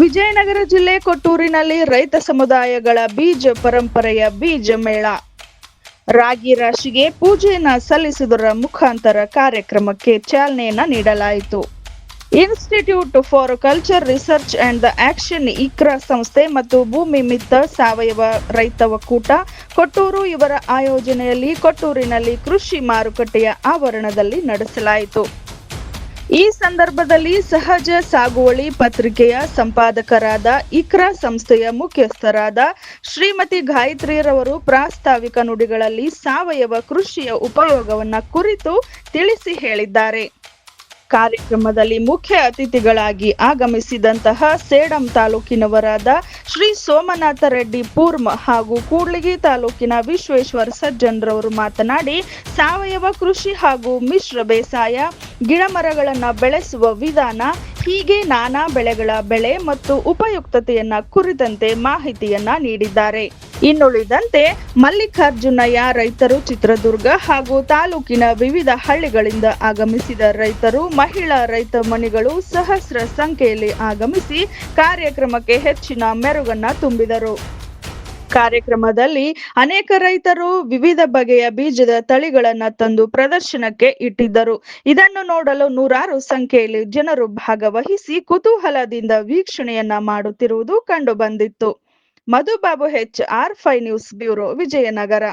ವಿಜಯನಗರ ಜಿಲ್ಲೆ ಕೊಟ್ಟೂರಿನಲ್ಲಿ ರೈತ ಸಮುದಾಯಗಳ ಬೀಜ ಪರಂಪರೆಯ ಬೀಜ ಮೇಳ. ರಾಗಿ ರಾಶಿಗೆ ಪೂಜೆಯನ್ನ ಸಲ್ಲಿಸಿದರ ಮುಖಾಂತರ ಕಾರ್ಯಕ್ರಮಕ್ಕೆ ಚಾಲನೆಯನ್ನ ನೀಡಲಾಯಿತು. Institute for culture research and the action ICRA ಸಂಸ್ಥೆ ಮತ್ತು ಭೂಮಿ ಮಿತ್ತ ಸಾವಯವ ರೈತ ಒಕ್ಕೂಟ ಕೊಟ್ಟೂರು ಇವರ ಆಯೋಜನೆಯಲ್ಲಿ ಕೊಟ್ಟೂರಿನಲ್ಲಿ ಕೃಷಿ ಮಾರುಕಟ್ಟೆಯ ಆವರಣದಲ್ಲಿ ನಡೆಸಲಾಯಿತು. ಈ ಸಂದರ್ಭದಲ್ಲಿ ಸಹಜ ಸಾಗುವಳಿ ಪತ್ರಿಕೆಯ ಸಂಪಾದಕರಾದ ಇಕ್ರಾ ಸಂಸ್ಥೆಯ ಮುಖ್ಯಸ್ಥರಾದ ಶ್ರೀಮತಿ ಗಾಯತ್ರಿಯರವರು ಪ್ರಾಸ್ತಾವಿಕ ನುಡಿಗಳಲ್ಲಿ ಸಾವಯವ ಕೃಷಿಯ ಉಪಯೋಗವನ್ನ ಕುರಿತು ತಿಳಿಸಿ ಹೇಳಿದ್ದಾರೆ. ಕಾರ್ಯಕ್ರಮದಲ್ಲಿ ಮುಖ್ಯ ಅತಿಥಿಗಳಾಗಿ ಆಗಮಿಸಿದಂತಹ ಸೇಡಂ ತಾಲೂಕಿನವರಾದ ಶ್ರೀ ಸೋಮನಾಥ ರೆಡ್ಡಿ ಪೂರ್ಮ ಹಾಗೂ ಕೂಡ್ಲಿಗಿ ತಾಲೂಕಿನ ವಿಶ್ವೇಶ್ವರ ಸಜ್ಜನ್ರವರು ಮಾತನಾಡಿ ಸಾವಯವ ಕೃಷಿ ಹಾಗೂ ಮಿಶ್ರ ಬೇಸಾಯ ಗಿಡಮರಗಳನ್ನ ಬೆಳೆಸುವ ವಿಧಾನ, ಹೀಗೆ ನಾನಾ ಬೆಳೆಗಳ ಬೆಳೆ ಮತ್ತು ಉಪಯುಕ್ತತೆಯನ್ನ ಕುರಿತಂತೆ ಮಾಹಿತಿಯನ್ನ ನೀಡಿದ್ದಾರೆ. ಇನ್ನುಳಿದಂತೆ, ಮಲ್ಲಿಕಾರ್ಜುನಯ್ಯ ರೈತರು ಚಿತ್ರದುರ್ಗ ಹಾಗೂ ತಾಲೂಕಿನ ವಿವಿಧ ಹಳ್ಳಿಗಳಿಂದ ಆಗಮಿಸಿದ ರೈತರು, ಮಹಿಳಾ ರೈತ ಮಣಿಗಳು ಸಹಸ್ರ ಸಂಖ್ಯೆಯಲ್ಲಿ ಆಗಮಿಸಿ ಕಾರ್ಯಕ್ರಮಕ್ಕೆ ಹೆಚ್ಚಿನ ಮೆರುಗನ್ನ ತುಂಬಿದರು. ಕಾರ್ಯಕ್ರಮದಲ್ಲಿ ಅನೇಕ ರೈತರು ವಿವಿಧ ಬಗೆಯ ಬೀಜದ ತಳಿಗಳನ್ನ ತಂದು ಪ್ರದರ್ಶನಕ್ಕೆ ಇಟ್ಟಿದ್ದರು. ಇದನ್ನು ನೋಡಲು ನೂರಾರು ಸಂಖ್ಯೆಯಲ್ಲಿ ಜನರು ಭಾಗವಹಿಸಿ ಕುತೂಹಲದಿಂದ ವೀಕ್ಷಣೆಯನ್ನ ಮಾಡುತ್ತಿರುವುದು ಕಂಡು ಬಂದಿತ್ತು. Madhubabu H R five news bureau Vijayanagara.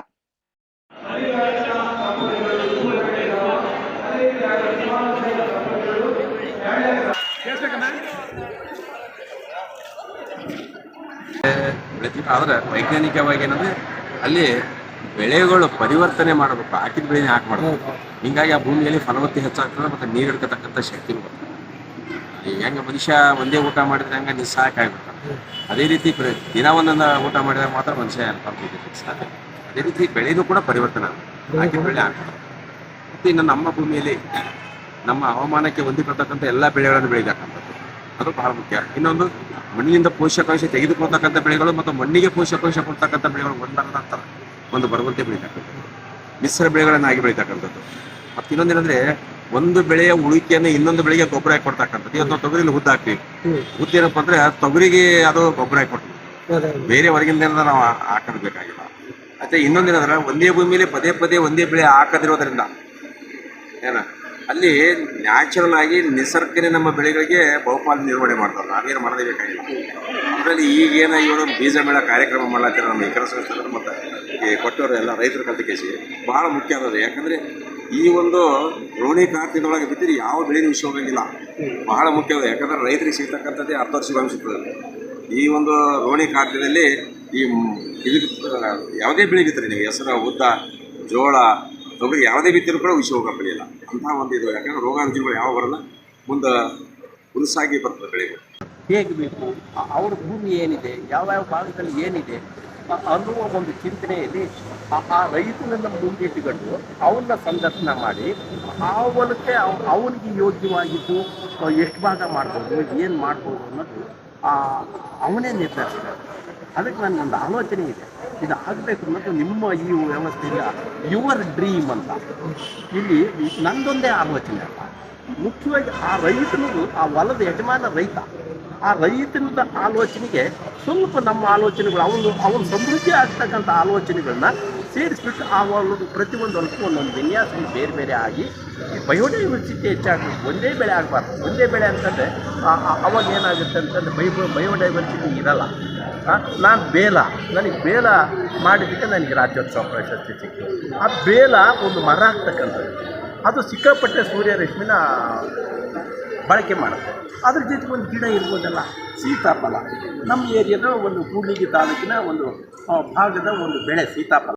ಬೆಳಿತೀವಿ ಆದ್ರೆ ವೈಜ್ಞಾನಿಕವಾಗಿ ಏನಂದ್ರೆ ಅಲ್ಲಿ ಬೆಳೆಗಳು ಪರಿವರ್ತನೆ ಮಾಡಬೇಕು. ಹಾಕಿದ ಬೆಳೆನೇ ಹಾಕಿ ಮಾಡಬೇಕು. ಹಿಂಗಾಗಿ ಆ ಭೂಮಿಯಲ್ಲಿ ಫಲವತ್ತಿ ಹೆಚ್ಚಾಗ್ತದೆ ಮತ್ತೆ ನೀರು ಹಿಡ್ಕತಕ್ಕಂಥ ಶಕ್ತಿ ಬರ್ತದೆ ಹೆಂಗೆ ಮನುಷ್ಯ ಒಂದೇ ಊಟ ಮಾಡಿದ್ರೆ ಹಂಗೆ ನಿಸ್ಸಹಾಯಕ ಆಗ್ಬಿಡ್ತಾನೆ. ಅದೇ ರೀತಿ ದಿನ ಒಂದೊಂದು ಊಟ ಮಾಡಿದಾಗ ಮಾತ್ರ ಮನುಷ್ಯ ಸಾಧ್ಯ ಅದೇ ರೀತಿ ಬೆಳೆನೂ ಕೂಡ ಪರಿವರ್ತನೆ ಆಗುತ್ತೆ. ಹಾಕಿದ ಬೆಳೆ ಆಗ್ತದೆ ಮತ್ತು ಇನ್ನು ನಮ್ಮ ಭೂಮಿಯಲ್ಲಿ ನಮ್ಮ ಹವಾಮಾನಕ್ಕೆ ಹೊಂದಿಕೊಳ್ತಕ್ಕಂಥ ಎಲ್ಲ ಬೆಳೆಗಳನ್ನು ಬೆಳಿತಕ್ಕಂಥದ್ದು ಅದು ಬಹಳ ಮುಖ್ಯ ಇನ್ನೊಂದು ಮಣ್ಣಿನಿಂದ ಪೋಷಕಾಂಶ ತೆಗೆದುಕೊಳ್ತಕ್ಕಂಥ ಬೆಳೆಗಳು ಮತ್ತು ಮಣ್ಣಿಗೆ ಪೋಷಕಾಂಶ ಕೊಡ್ತಕ್ಕಂಥ ಬೆಳೆಗಳು ಒಂದರ ನಂತರ ಒಂದು ಬರುವಂತೆ ಬೆಳೀತಕ್ಕಂಥದ್ದು. ಮಿಶ್ರ ಬೆಳೆಗಳನ್ನಾಗಿ ಬೆಳೀತಕ್ಕಂಥದ್ದು. ಮತ್ತು ಇನ್ನೊಂದೇನಂದ್ರೆ ಒಂದು ಬೆಳೆಯ ಉಳಿಕೆಯನ್ನು ಇನ್ನೊಂದು ಬೆಳೆಗೆ ಗೊಬ್ಬರ ಹಾಕಿ ಕೊಡ್ತಕ್ಕಂಥದ್ದು. ಇವತ್ತು ತೊಗರಿಲಿ ಹುದ್ದು ಹಾಕ್ತೀವಿ. ಏನಪ್ಪ ಅಂದ್ರೆ ತೊಗರಿಗೆ ಅದು ಗೊಬ್ಬರ ಹಾಕಿ ಕೊಡ್ತೀವಿ. ಬೇರೆ ಹೊರಗಿಂದ ನಾವು ಹಾಕಬೇಕಾಗಿಲ್ಲ. ಬೇಕಾಗಿಲ್ಲ ಮತ್ತೆ ಇನ್ನೊಂದೇನಂದ್ರೆ ಒಂದೇ ಭೂಮಿಯಲ್ಲಿ ಪದೇ ಪದೇ ಒಂದೇ ಬೆಳೆ ಹಾಕದಿರೋದ್ರಿಂದ ಏನ? ಅಲ್ಲಿ ನ್ಯಾಚುರಲ್ ಆಗಿ ನಿಸರ್ಗನೇ ನಮ್ಮ ಬೆಳೆಗಳಿಗೆ ಬಹುಪಾಲು ನಿರ್ವಹಣೆ ಮಾಡ್ತಾರೆ. ನಾವೇನು ಮಾಡದೇ ಬೇಕಾಗಿಲ್ಲ. ಅದರಲ್ಲಿ ಈಗೇನ ಇವರು ಬೀಜ ಮೇಳ ಕಾರ್ಯಕ್ರಮ ಮಾಡ್ಲಾತಾರೆ ನಮ್ಮ ಇತರ ಸಂಸ್ಥೆಗಳು ಮತ್ತು ಈ ಕೊಟ್ಟವರು ಎಲ್ಲ ರೈತರ ಕಲ್ತಿಕೇಸಿ ಬಹಳ ಮುಖ್ಯ ಅನ್ನೋದು ಯಾಕಂದರೆ ಈ ಒಂದು ರೋಣಿ ಕಾರ್ತಿನೊಳಗೆ ಬಿದ್ದರೆ ಯಾವ ಬೆಳೆನೂ ವಿಷಯ ಹೋಗಂಗಿಲ್ಲ. ಬಹಳ ಮುಖ್ಯವಾದ ಯಾಕಂದ್ರೆ ರೈತರಿಗೆ ಸಿಗ್ತಕ್ಕಂಥದ್ದೇ ಅರ್ಧ ವರ್ಷ ಸಿಗ್ತದೆ ಈ ಒಂದು ರೋಣಿ ಕಾರ್ಯದಲ್ಲಿ ಈ ಇದಕ್ಕೆ ಯಾವುದೇ ಬೆಳೆ ಬಿತ್ತರಿ ನೀವು ಹೆಸರು, ಉದ್ದ, ಜೋಳ ತೊಗರಿ ಯಾವುದೇ ಬಿತ್ತರೂ ಕೂಡ ವಿಷ ಹೋಗೋ ಬೆಳೆಯಲ್ಲ. ಅಂತಹ ಒಂದು ಇದು. ಯಾಕಂದ್ರೆ ರೋಗ ರುಜಿನಗಳು ಯಾವ ಬರಲ್ಲ ಮುಂದೆ ಹುಲಸಾಗಿ ಬರ್ತದೆ ಬೆಳೆಗಳು. ಹೇಗೆ ಬೇಕು? ಅವ್ರ ಭೂಮಿ ಏನಿದೆ? ಯಾವ ಯಾವ ಭಾಗದಲ್ಲಿ ಏನಿದೆ? ಅನ್ನುವ ಒಂದು ಚಿಂತನೆಯಲ್ಲಿ ಆ- ರೈತನನ್ನು ಮುಂದಿಟ್ಟುಕೊಂಡು ಅವನ್ನ ಸಂದರ್ಶನ ಮಾಡಿ, ಆ ಹೊಲಕ್ಕೆ ಅವನಿಗೆ ಯೋಗ್ಯವಾಗಿದ್ದು ಎಷ್ಟು ಭಾಗ ಮಾಡ್ಬೋದು, ಏನು ಮಾಡ್ಬೋದು ಅನ್ನೋದು ಅವನೇ ನಿರ್ಧರಿಸ್ತಾರೆ. ಅದಕ್ಕೆ ನನಗೊಂದು ಆಲೋಚನೆ ಇದೆ. ಇದು ಆಗಬೇಕು ಅನ್ನೋದು ನಿಮ್ಮ ಈ ವ್ಯವಸ್ಥೆಯ ಯುವರ್ ಡ್ರೀಮ್ ಅಂತ. ಇಲ್ಲಿ ನಂದೊಂದೇ ಆಲೋಚನೆ ಅಲ್ಲ ಮುಖ್ಯವಾಗಿ ಆ ರೈತನದು, ಆ ಹೊಲದ ಯಜಮಾನ ರೈತ, ಆ ರೈತನದ ಆಲೋಚನೆಗೆ ಸ್ವಲ್ಪ ನಮ್ಮ ಆಲೋಚನೆಗಳು, ಅವನು ಅವನು ಸಮೃದ್ಧಿ ಆಗ್ತಕ್ಕಂಥ ಆಲೋಚನೆಗಳನ್ನ ಸೇರಿಸ್ಬಿಟ್ಟು ಆ ಒಂದು ಪ್ರತಿಯೊಂದು ಹೊಲಕ್ಕೂ ಒಂದೊಂದು ವಿನ್ಯಾಸಗಳು ಬೇರೆ ಬೇರೆ ಆಗಿ, ಈ ಬಯೋಡೈವರ್ಸಿಟಿ ಹೆಚ್ಚಾಗಬೇಕು ಒಂದೇ ಬೆಳೆ ಆಗಬಾರ್ದು. ಒಂದೇ ಬೆಳೆ ಅಂತಂದರೆ ಅವಾಗ ಏನಾಗುತ್ತೆ ಅಂತಂದರೆ ಬಯೋ, ಬಯೋಡೈವರ್ಸಿಟಿ ಇರಲ್ಲ. ನಾನು ಬೇಲ. ನನಗೆ ಬೇಲ ಮಾಡಿದ್ದಕ್ಕೆ ನನಗೆ ರಾಜ್ಯೋತ್ಸವ ಪ್ರಶಸ್ತಿ ಸಿಕ್ಕಿತು ಆ ಬೇಲ ಒಂದು ಮರ ಆಗ್ತಕ್ಕಂಥದ್ದು ಅದು ಸಿಕ್ಕಾಪಟ್ಟೆ ಸೂರ್ಯರಶ್ಮಿನ ಬಳಕೆ ಮಾಡುತ್ತೆ. ಅದ್ರ ಜೊತೆಗೆ ಒಂದು ಗಿಡ ಇರ್ಬೋದಲ್ಲ, ಸೀತಾಫಲ. ನಮ್ಮ ಏರಿಯಾದ ಒಂದು ಕೂಡ್ಲಿಗಿ ತಾಲೂಕಿನ ಒಂದು ಭಾಗದ ಒಂದು ಬೆಳೆ ಸೀತಾಫಲ.